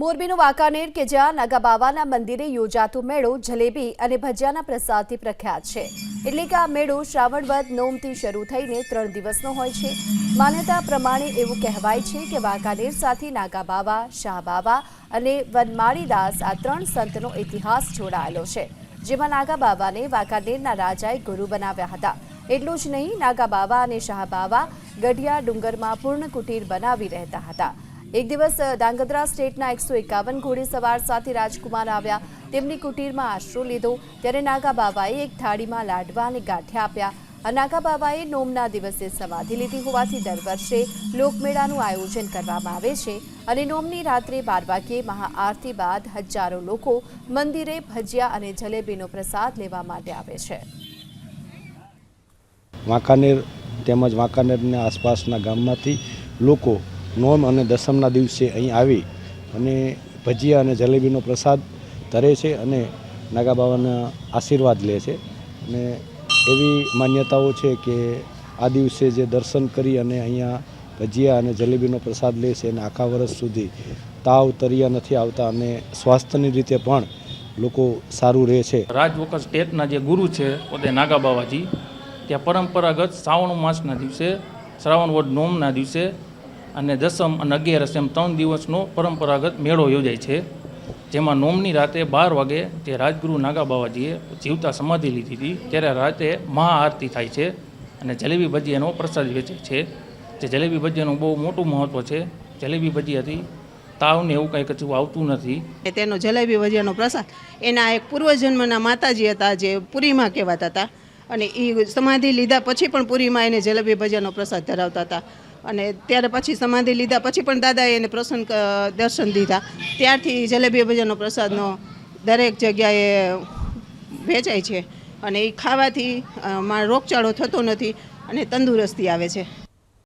મોરબીનું વાંકાનેર કે જ્યાં નાગાબાવાના મંદિરે યોજાતો મેળો જલેબી અને ભજીયાના પ્રસાદથી પ્રખ્યાત છે. એટલે કે આ મેળો શ્રાવણ વદ નોમથી શરૂ થઈને ત્રણ દિવસનો હોય છે. માન્યતા પ્રમાણે એવું કહેવાય છે કે વાંકાનેર સાથે નાગાબાવા, શાહબાવા અને વનમાળીદાસ આ ત્રણ સંતનો ઇતિહાસ જોડાયેલો છે, જેમાં નાગાબાવાને વાંકાનેરના રાજાએ ગુરુ બનાવ્યા હતા. એટલું જ નહીં, નાગાબાવા અને શાહબાવા ગઢિયા ડુંગરમાં પૂર્ણ કુટીર બનાવી રહેતા હતા. એક દિવસ ધાંગધ્રા સ્ટેટના એકસો એકાવન ઘોડેસવાર સાથે રાજકુમાર આવ્યા. તેમની કુટીરમાં આશરો લીધો. ત્યારે નાગા બાબાએ એક થાળીમાં લાડવા અને ગાંઠિયા આપ્યા. આ નાગાબાવાએ નોમના દિવસે સમાધિ લીધી હોવાથી દર વર્ષે લોકમેળાનું આયોજન કરવામાં આવે છે અને નોમની રાત્રે બાર વાગ્યે મહાઆરતી બાદ હજારો લોકો મંદિરે ભજીયા અને જલેબીનો પ્રસાદ લેવા માટે આવે છે. વાંકાનેર તેમજ વાંકાનેરની આસપાસના ગામમાંથી લોકો નોમ અને દસમના દિવસે અહીં આવી અને ભજીયા અને જલેબીનો પ્રસાદ ધરે છે અને નાગા બાબાના આશીર્વાદ લે છે. અને એવી માન્યતાઓ છે કે આ દિવસે જે દર્શન કરી અને અહીંયા ભજીયા અને જલેબીનો પ્રસાદ લે છે અને આખા વર્ષ સુધી તાવ તરિયા નથી આવતા અને સ્વાસ્થ્યની રીતે પણ લોકો સારું રહે છે. રાજવોકર સ્ટેટના જે ગુરુ છે પોતે નાગા બાવાજી ત્યાં પરંપરાગત શ્રાવણ માસના દિવસે, શ્રાવણ વડ નોમના દિવસે અને દસમ અને અગિયારસ એમ ત્રણ દિવસનો પરંપરાગત મેળો યોજાય છે, જેમાં નોમની રાતે બાર વાગે જે રાજગુરુ નાગા બાવાજીએ જીવતા સમાધિ લીધી હતી, ત્યારે રાતે મહાઆરતી થાય છે અને જલેબી ભજીયાનો પ્રસાદ વેચે છે. જે જલેબી ભજીયાનું બહુ મોટું મહત્ત્વ છે. જલેબી ભજીયાથી તાવને એવું કંઈ કચું આવતું નથી. તેનો જલેબી ભજીયાનો પ્રસાદ. એના એક પૂર્વજન્મના માતાજી હતા, જે પુરીમાં કહેવાતા હતા. અને એ સમાધિ લીધા પછી પણ પુરીમાં એને જલેબી ભજીયાનો પ્રસાદ ધરાવતા હતા. અને ત્યારે પછી સમાધિ લીધા પછી પણ દાદાએ એને પ્રસન્ન દર્શન દીધા. ત્યારથી જલેબી ભજીયાનો પ્રસાદનો દરેક જગ્યાએ વેચાય છે. અને એ ખાવાથી માં રોગચાળો થતો નથી અને તંદુરસ્તી આવે છે.